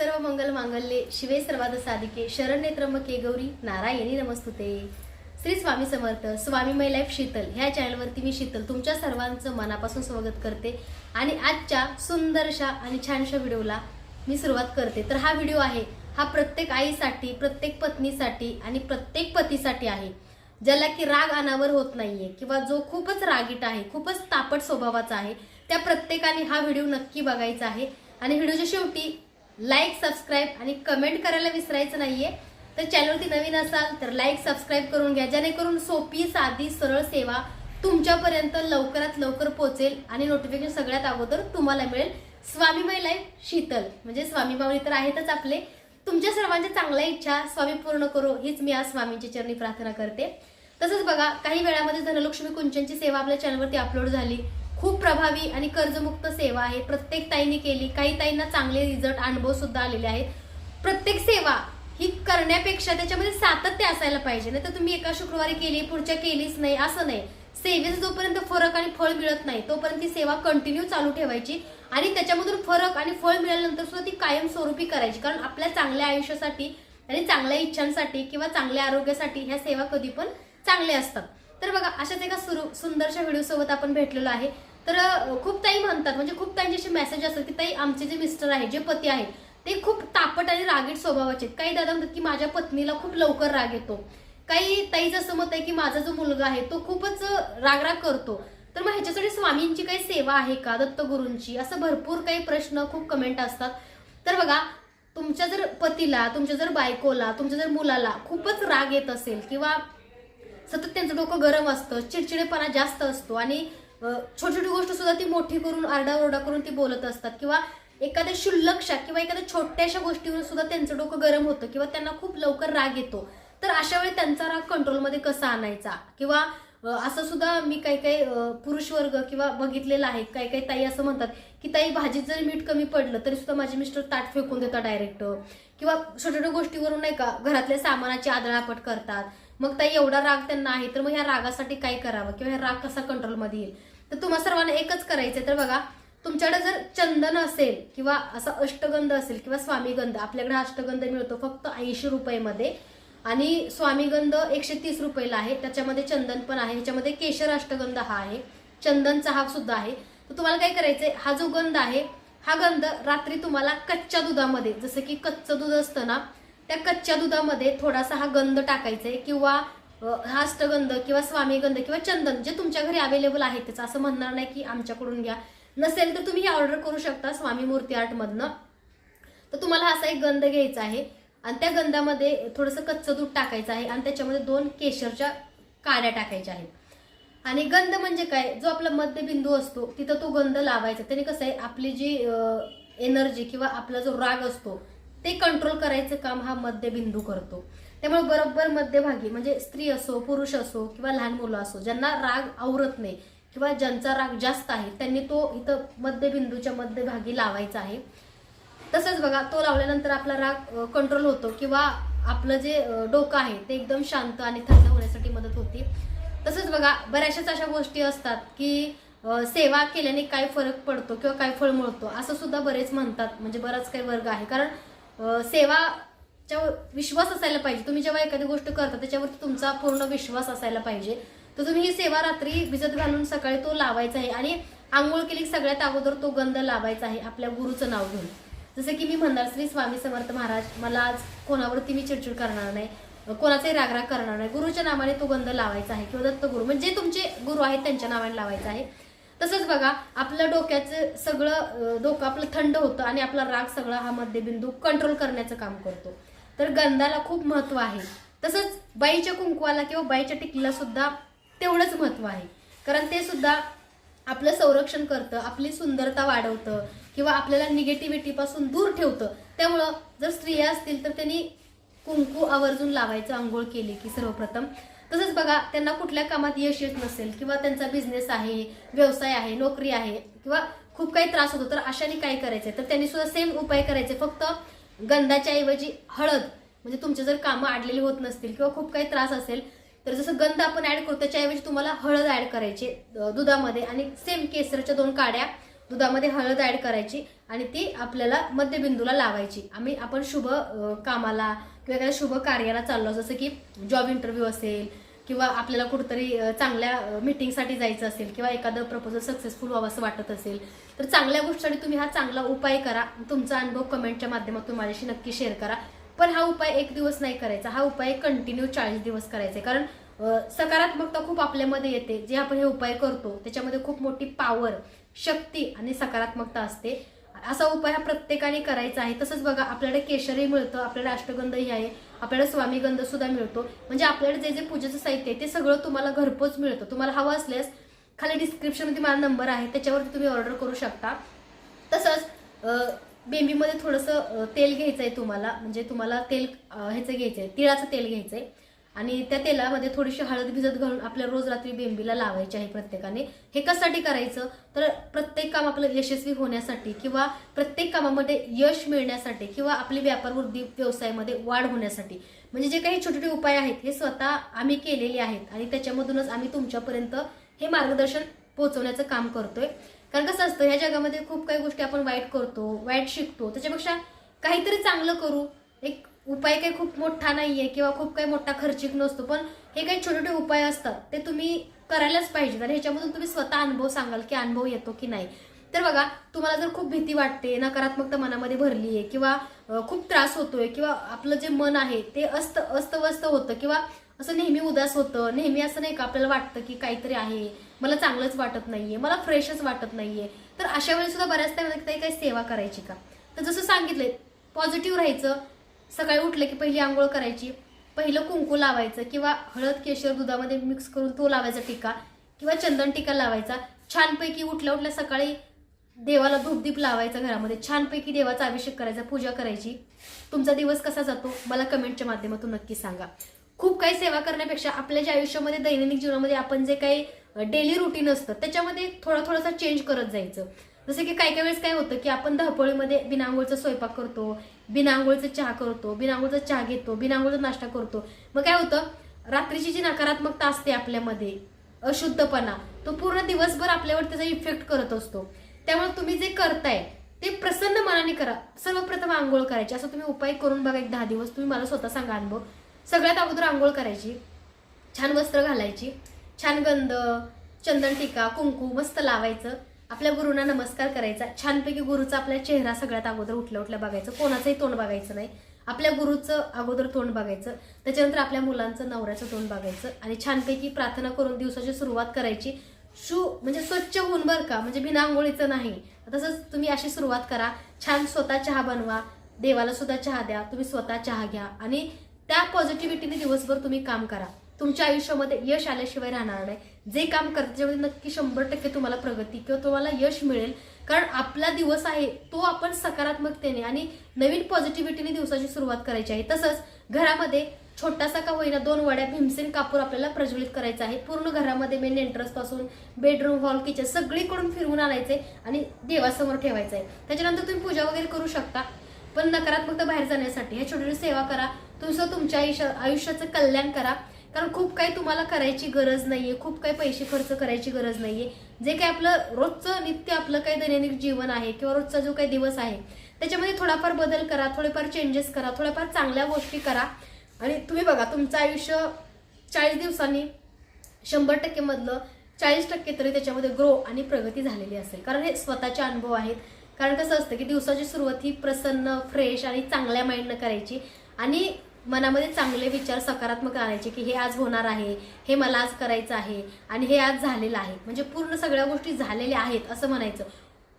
सर्व मंगल मांगल्ये शिवे सर्वाद साधिके शरण्ये त्र्यंबके गौरी नारायणी नमस्तुते. श्री स्वामी समर्थ स्वामी मै लाईफ शीतल ह्या चॅनलवरती मी शीतल तुमच्या सर्वांचं मनापासून स्वागत करते. आणि आजच्या सुंदरशा आणि छानशा व्हिडिओला मी सुरुवात करते. तर हा व्हिडिओ आहे हा प्रत्येक आईसाठी प्रत्येक पत्नीसाठी आणि प्रत्येक पतीसाठी आहे. ज्याला की राग अनावर होत नाहीये किंवा जो खूपच रागीट आहे खूपच तापट स्वभावाचा आहे त्या प्रत्येकाने हा व्हिडिओ नक्की बघायचा आहे. आणि व्हिडिओच्या शेवटी लाईक सबस्क्राईब आणि कमेंट करायला विसरायचं नाहीये. तर चॅनलवरती नवीन असाल तर लाईक सबस्क्राईब करून घ्या. जेणेकरून सोपी साधी सरळ सेवा तुमच्यापर्यंत लवकरात लवकर पोहोचेल आणि नोटिफिकेशन सगळ्यात अगोदर तुम्हाला मिळेल. स्वामीबाई लाईफ शीतल. म्हणजे स्वामीबावली तर आहेतच आपले. तुमच्या सर्वांच्या चांगल्या इच्छा स्वामी पूर्ण करो हीच मी आज स्वामींची चरणी प्रार्थना करते. तसंच बघा काही वेळामध्ये धनलक्ष्मी कुंचनची सेवा आपल्या चॅनलवरती अपलोड झाली. खूप प्रभावी आणि कर्जमुक्त सेवा आहे. प्रत्येक ताईने केली काही ताईंना चांगले रिझल्ट अनुभव सुद्धा आलेले आहेत. प्रत्येक सेवा ही करण्यापेक्षा त्याच्यामध्ये सातत्य असायला पाहिजे. नाही तर तुम्ही एका शुक्रवारी केली पुढच्या केलीच नाही असं नाही. सेवेचा जोपर्यंत फरक आणि फळ मिळत नाही तोपर्यंत ती सेवा कंटिन्यू चालू ठेवायची आणि त्याच्यामधून फरक आणि फळ मिळाल्यानंतर सुद्धा ती कायमस्वरूपी करायची. कारण आपल्या चांगल्या आयुष्यासाठी आणि चांगल्या इच्छांसाठी किंवा चांगल्या आरोग्यासाठी ह्या सेवा कधी पण चांगल्या असतात. तर बघा अशाच एका सुरू सुंदरशा व्हिडिओसोबत आपण भेटलेलो आहे. तर खूप ताई म्हणतात म्हणजे खूप ताईंचे असे मेसेज असतात की ताई आमचे जे मिस्टर आहेत जे पती आहेत ते खूप तापट आणि रागीट स्वभावाचे आहेत. काही दादा म्हणतात की माझ्या पत्नीला खूप लवकर राग येतो. काही ताईचं असं मत आहे की माझा जो मुलगा आहे तो खूपच रागराग करतो. तर मग ह्याच्यासाठी स्वामींची काही सेवा आहे का? दत्तगुरूंची असं भरपूर काही प्रश्न खूप कमेंट असतात. तर बघा तुमच्या जर पतीला तुमच्या जर बायकोला तुमच्या जर मुलाला खूपच राग येत असेल किंवा सतत त्यांचं डोकं गरम असतं चिडचिडेपणा जास्त असतो आणि छोटी छोटी गोष्ट सुद्धा ती मोठी करून आरडाओरडा करून ती बोलत असतात. किंवा एखाद्या क्षुल्लकशा किंवा एखाद्या छोट्याशा गोष्टीवर सुद्धा त्यांचं डोकं गरम होतं किंवा त्यांना खूप लवकर राग येतो. तर अशा वेळी त्यांचा राग कंट्रोलमध्ये कसा आणायचा? किंवा असं सुद्धा मी काही काही पुरुष वर्ग किंवा बघितलेलं आहे. काही काही ताई असं म्हणतात की ताई भाजीत जरी मीठ कमी पडलं तरी सुद्धा माझे मिस्टर ताट फेकून देतात डायरेक्ट किंवा छोट्या छोट्या गोष्टीवरून नाही का घरातल्या सामानाची आदळापट करतात. मग ताई एवढा राग त्यांना आहे तर मग ह्या रागासाठी काय करावं? किंवा ह्या राग कसा कंट्रोलमध्ये येईल? तर तुम्हा सर्वांना एकच करायचंय. तर बघा तुमच्याकडे जर चंदन असेल किंवा असा अष्टगंध असेल किंवा स्वामीगंध आपल्याकडे अष्टगंध मिळतो फक्त ऐंशी रुपयेमध्ये. आणि स्वामीगंध एकशे तीस रुपयाला आहे. त्याच्यामध्ये चंदन पण आहे. ह्याच्यामध्ये केशर अष्टगंध हा आहे. चंदनचा हा सुद्धा आहे. तर तुम्हाला काय करायचंय? हा जो गंध आहे हा गंध रात्री तुम्हाला कच्च्या दुधामध्ये जसं की कच्चं दूध असतं ना त्या कच्च्या दुधामध्ये थोडासा हा गंध टाकायचा आहे किंवा हा अष्टगंध किंवा स्वामीगंध किंवा चंदन जे तुमच्या घरी अवेलेबल आहे त्याचं. असं म्हणणार नाही की आमच्याकडून घ्या. नसेल तर तुम्ही हे ऑर्डर करू शकता स्वामी मूर्ती आर्टमधनं. तर तुम्हाला असा एक गंध घ्यायचा आहे. आणि त्या गंधामध्ये थोडंसं कच्चं दूध टाकायचं आहे आणि त्याच्यामध्ये दोन केशरच्या काड्या टाकायच्या आहेत. आणि गंध म्हणजे काय? जो आपला मध्यबिंदू असतो तिथं तो गंध लावायचा. त्याने कसं आहे? आपली जी एनर्जी किंवा आपला जो राग असतो ते कंट्रोल करायचं काम हा मध्यबिंदू करतो. त्यामुळे बरोबर मध्यभागी म्हणजे स्त्री असो पुरुष असो किंवा लहान मुलं असो ज्यांना राग आवरत नाही किंवा ज्यांचा राग जास्त आहे त्यांनी तो इथं मध्यबिंदूच्या मध्यभागी लावायचा आहे. तसंच बघा तो लावल्यानंतर आपला राग कंट्रोल होतो किंवा आपलं जे डोकं आहे ते एकदम शांत आणि थंड होण्यासाठी मदत होते. तसंच बघा बऱ्याचशाच अशा गोष्टी असतात की सेवा केल्याने काय फरक पडतो किंवा काय फळ मिळतो असं सुद्धा बरेच म्हणतात. म्हणजे बराच काही वर्ग आहे. कारण सेवाच्या विश्वास असायला पाहिजे. तुम्ही जेव्हा एखादी गोष्ट करता त्याच्यावरती तुमचा पूर्ण विश्वास असायला पाहिजे. तर तुम्ही ही सेवा रात्री भिजत घालून सकाळी तो लावायचा आहे आणि आंघोळ केली की सगळ्यात अगोदर तो गंध लावायचा आहे आपल्या गुरुचं नाव घेऊन. जसं की मी म्हणणार श्री स्वामी समर्थ महाराज मला आज कोणावरती मी चिडचिड करणार नाही कोणाचाही रागराग करणार नाही. गुरुच्या नावाने तो गंध लावायचा आहे किंवा दत्त गुरु म्हणजे तुमचे गुरु आहेत त्यांच्या नावाने लावायचा आहे. तसंच बघा आपलं डोक्याचं सगळं डोकं आपलं थंड होतं आणि आपला राग सगळा हा मध्यबिंदू कंट्रोल करण्याचं काम करतो. तर गंधाला खूप महत्त्व आहे. तसंच बाईच्या कुंकवाला किंवा बाईच्या टिकलीला सुद्धा तेवढंच महत्त्व आहे. कारण ते सुद्धा आपलं संरक्षण करतं आपली सुंदरता वाढवतं किंवा आपल्याला निगेटिव्हिटी पासून दूर ठेवतं. त्यामुळं जर स्त्रिया असतील तर त्यांनी कुंकू आवर्जून लावायचं आंघोळ केली की सर्वप्रथम. तसंच बघा त्यांना कुठल्या कामात यश येत नसेल किंवा त्यांचा बिझनेस आहे व्यवसाय आहे नोकरी आहे किंवा खूप काही त्रास होतो तर अशाने काय करायचंय? तर त्यांनी सुद्धा सेम उपाय करायचे. फक्त गंधाच्या ऐवजी हळद म्हणजे तुमचे जर कामं आडलेली होत नसतील किंवा खूप काही त्रास असेल तर जसं गंध आपण ऍड करतो त्याच्याऐवजी तुम्हाला हळद ऍड करायचे दुधामध्ये. आणि सेम केसरच्या दोन काड्या दुधामध्ये हळद ऍड करायची आणि ती आपल्याला मध्यबिंदूला लावायची. आम्ही आपण शुभ कामाला किंवा एखाद्या शुभ कार्याला चाललो जसं की जॉब इंटरव्ह्यू असेल किंवा आपल्याला कुठंतरी चांगल्या मिटिंगसाठी जायचं असेल किंवा एखादं प्रपोजल सक्सेसफुल व्हावं असं वाटत असेल तर चांगल्या गोष्टीसाठी तुम्ही हा चांगला उपाय करा. तुमचा अनुभव कमेंटच्या माध्यमातून माझ्याशी नक्की शेअर करा. पण हा उपाय एक दिवस नाही करायचा. हा उपाय कंटिन्यू चाळीस दिवस करायचा. आहे कारण सकारात्मकता खूप आपल्यामध्ये येते. जे आपण हे उपाय करतो त्याच्यामध्ये खूप मोठी पॉवर शक्ती आणि सकारात्मकता असते. असा उपाय हा प्रत्येकाने करायचा आहे. तसंच बघा आपल्याकडे केशरही मिळतं आपल्याला अष्टगंधही आहे आपल्याला स्वामीगंध सुद्धा मिळतो. म्हणजे आपल्याकडे जे जे पूजेचं साहित्य आहे ते सगळं तुम्हाला घरपोच मिळतं. तुम्हाला हवं असल्यास खाली डिस्क्रिप्शनमध्ये माझा नंबर आहे त्याच्यावरती तुम्ही ऑर्डर करू शकता. तसंच बेंबीमध्ये थोडंसं तेल घ्यायचं आहे तुम्हाला. म्हणजे तुम्हाला तेल ह्याचं घ्यायचं आहे तिळाचं तेल घ्यायचं आहे आणि त्या तेलामध्ये थोडीशी हळद भिजत घालून आपल्या रोज रात्री बेंबीला लावायची आहे प्रत्येकाने. हे कशासाठी करायचं? तर प्रत्येक काम आपलं यशस्वी होण्यासाठी किंवा प्रत्येक कामामध्ये यश मिळण्यासाठी किंवा आपली व्यापार वृद्धी व्यवसायामध्ये वाढ होण्यासाठी. म्हणजे जे काही छोटे छोटे उपाय आहेत हे स्वतः आम्ही केलेले आहेत. आणि त्याच्यामधूनच आम्ही तुमच्यापर्यंत हे मार्गदर्शन पोहोचवण्याचं काम करतोय. कारण कसं असतं ह्या जगामध्ये खूप काही गोष्टी आपण वाईट करतो वाईट शिकतो. त्याच्यापेक्षा काहीतरी चांगलं करू. एक उपाय काही खूप मोठा नाहीये किंवा खूप काही मोठा खर्चिक नसतो पण हे काही छोटे छोटे उपाय असतात ते तुम्ही करायलाच पाहिजेत. आणि ह्याच्यामधून तुम्ही स्वतः अनुभव सांगाल की अनुभव येतो की नाही. तर बघा तुम्हाला जर खूप भीती वाटते नकारात्मकता मनामध्ये भरली आहे किंवा खूप त्रास होतोय किंवा आपलं जे मन आहे ते अस्त अस्तव्यस्त होतं किंवा असं नेहमी उदास होतं. नेहमी असं नाही का आपल्याला वाटतं की काहीतरी आहे. मला चांगलंच वाटत नाहीये. मला फ्रेशच वाटत नाहीये. तर अशा वेळी सुद्धा बऱ्याच काही काही सेवा करायची का? तर जसं सांगितलंय पॉझिटिव्ह राहायचं. सकाळी उठलं की पहिली आंघोळ करायची. पहिलं कुंकू लावायचं किंवा हळद केशर दुधामध्ये मिक्स करून तो लावायचा टिका किंवा चंदन टिका लावायचा. छानपैकी उठल्या उठल्या सकाळी देवाला धूपदीप लावायचा घरामध्ये. छानपैकी देवाचा अभिषेक करायचा पूजा करायची. तुमचा दिवस कसा जातो? मला कमेंटच्या माध्यमातून नक्की सांगा. खूप काही सेवा करण्यापेक्षा आपल्या ज्या आयुष्यामध्ये दैनंदिन जीवनामध्ये आपण जे काही डेली रुटीन असतं त्याच्यामध्ये थोडा थोडासा चेंज करत जायचं. जसं की काही काही वेळेस काय होतं की आपण धावपळीमध्ये बिनांगोळचा स्वयंपाक करतो बिनांगोळचा चहा करतो बिनांगोळचा चहा घेतो बिनांगोळचा नाश्ता करतो. मग काय होतं? रात्रीची जी नकारात्मकता असते आपल्यामध्ये अशुद्धपणा तो पूर्ण दिवसभर आपल्यावर त्याचा इफेक्ट करत असतो. त्यामुळे तुम्ही जे करताय ते प्रसन्न मनाने करा. सर्वप्रथम आंघोळ करायची. असं तुम्ही उपाय करून बघा एक दहा दिवस. तुम्ही मला स्वतः सांगा अनुभव. सगळ्यात अगोदर आंघोळ करायची छान वस्त्र घालायची छान गंध चंदन टिका कुंकू मस्त लावायचं. आपल्या गुरुंना नमस्कार करायचा. छानपैकी गुरुचा आपला चेहरा सगळ्यात अगोदर उठल्या उठल्या बघायचं. कोणाचंही तोंड बघायचं नाही. आपल्या गुरुचं अगोदर तोंड बघायचं. त्याच्यानंतर आपल्या मुलांचं नवऱ्याचं तोंड बघायचं. आणि छानपैकी प्रार्थना करून दिवसाची सुरुवात करायची. शू म्हणजे स्वच्छ होऊन बरं का? म्हणजे बिना आंघोळीचं नाही. तसंच तुम्ही अशी सुरुवात करा. छान स्वतः चहा बनवा. देवाला सुद्धा चहा द्या. तुम्ही स्वतः चहा घ्या. आणि त्या पॉझिटिव्हिटीने दिवसभर तुम्ही काम करा. तुमच्या आयुष्यामध्ये यश आल्याशिवाय राहणार नाही. जे काम करते त्याच्यामध्ये नक्की शंभर टक्के तुम्हाला प्रगती किंवा तुम्हाला यश मिळेल. कारण आपला दिवस आहे तो आपण सकारात्मकतेने आणि नवीन पॉझिटिव्हिटीने दिवसाची सुरुवात करायची आहे. तसंच घरामध्ये छोटासा का होईना दोन वड्या भीमसेन कापूर आपल्याला प्रज्वलित करायचा आहे. पूर्ण घरामध्ये मेन एंट्रन्सपासून बेडरूम हॉल किचन सगळीकडून फिरवून आणायचे आणि देवासमोर ठेवायचं आहे. त्याच्यानंतर तुम्ही पूजा वगैरे करू शकता. पण नकारात्मकता बाहेर जाण्यासाठी ह्या छोटी छोटी सेवा करा. तुमचं तुमच्या आयुष्या आयुष्याचं कल्याण करा. कारण खूप काही तुम्हाला करायची गरज नाहीये. खूप काही पैसे खर्च करायची गरज नाहीये. जे काही आपलं रोजचं नित्य आपलं काही दैनंदिन जीवन आहे किंवा रोजचा जो काही दिवस आहे त्याच्यामध्ये थोडाफार बदल करा थोडेफार चेंजेस करा थोड्याफार चांगल्या गोष्टी करा. आणि तुम्ही बघा तुमचं आयुष्य चाळीस दिवसांनी शंभर टक्के मधलं चाळीस टक्के तरी त्याच्यामध्ये ग्रो आणि प्रगती झालेली असेल. कारण हे स्वतःचे अनुभव आहेत. कारण कसं असतं की दिवसाची सुरुवात ही प्रसन्न फ्रेश आणि चांगल्या माइंडनं करायची. आणि मनामध्ये चांगले विचार सकारात्मक आणायचे की हे आज होणार आहे हे मला आज करायचं आहे आणि हे आज झालेलं आहे. म्हणजे पूर्ण सगळ्या गोष्टी झालेल्या आहेत असं म्हणायचं.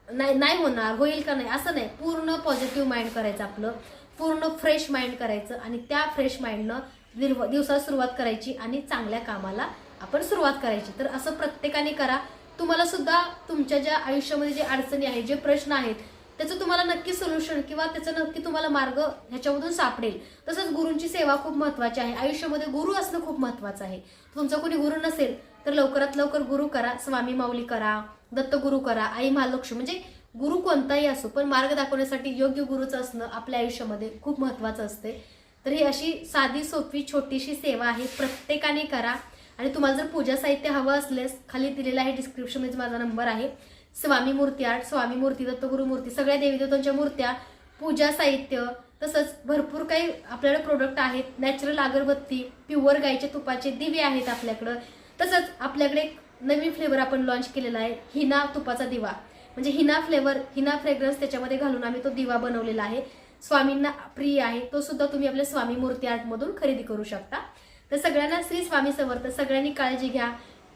नाही नाही होणार होईल का नाही असं नाही. पूर्ण पॉझिटिव्ह माइंड करायचं आपलं. पूर्ण फ्रेश माइंड करायचं आणि त्या फ्रेश माइंडनं दिव दिवसात सुरुवात करायची आणि चांगल्या कामाला आपण सुरुवात करायची. तर असं प्रत्येकाने करा. तुम्हाला सुद्धा तुमच्या ज्या आयुष्यामध्ये जे अडचणी आहेत जे प्रश्न आहेत त्याचं तुम्हाला नक्की सोल्युशन किंवा त्याचं नक्की तुम्हाला मार्ग ह्याच्यामधून सापडेल. तसंच गुरूंची सेवा खूप महत्वाची आहे. आयुष्यामध्ये गुरु असणं खूप महत्वाचं आहे. तुमचा कोणी गुरु नसेल तर लवकरात लवकर गुरु करा. स्वामी माऊली करा दत्तगुरु करा आई महालक्ष्मी. म्हणजे गुरु कोणताही असो पण मार्ग दाखवण्यासाठी योग्य गुरुचं असणं आपल्या आयुष्यामध्ये खूप महत्वाचं असते. तर ही अशी साधी सोपी छोटीशी सेवा आहे. प्रत्येकाने करा. आणि तुम्हाला जर पूजा साहित्य हवं असल्यास खाली दिलेला आहे डिस्क्रिप्शनमध्ये माझा नंबर आहे. स्वामी मूर्ती आर्ट स्वामी मूर्ती दत्तगुरु मूर्ती सगळ्या देवी देवतांच्या मूर्त्या पूजा साहित्य तसंच भरपूर काही आपल्याकडे प्रोडक्ट आहेत. नॅचरल अगरबत्ती प्युअर गाईच्या तुपाचे दिवे आहेत आपल्याकडं. तसंच आपल्याकडे एक नवीन फ्लेवर आपण लॉन्च केलेला आहे हिना तुपाचा दिवा. म्हणजे हिना फ्लेवर हिना फ्रेग्रन्स त्याच्यामध्ये घालून आम्ही तो दिवा बनवलेला आहे. स्वामींना प्रिय आहे तो सुद्धा तुम्ही आपल्या स्वामी मूर्ती आर्टमधून खरेदी करू शकता. तर सगळ्यांना श्री स्वामी समर्थ सगळ्यांनी काळजी घ्या.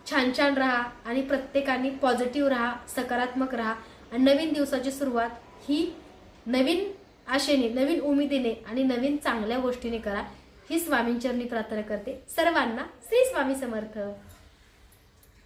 छान छान राहा आणि प्रत्येकाने पॉझिटिव्ह राहा सकारात्मक राहा. आणि नवीन दिवसाची सुरुवात ही नवीन आशेने नवीन उमेदीने आणि नवीन चांगल्या गोष्टीने करा. ही स्वामींचरणी प्रार्थना करते. सर्वांना श्री स्वामी समर्थ.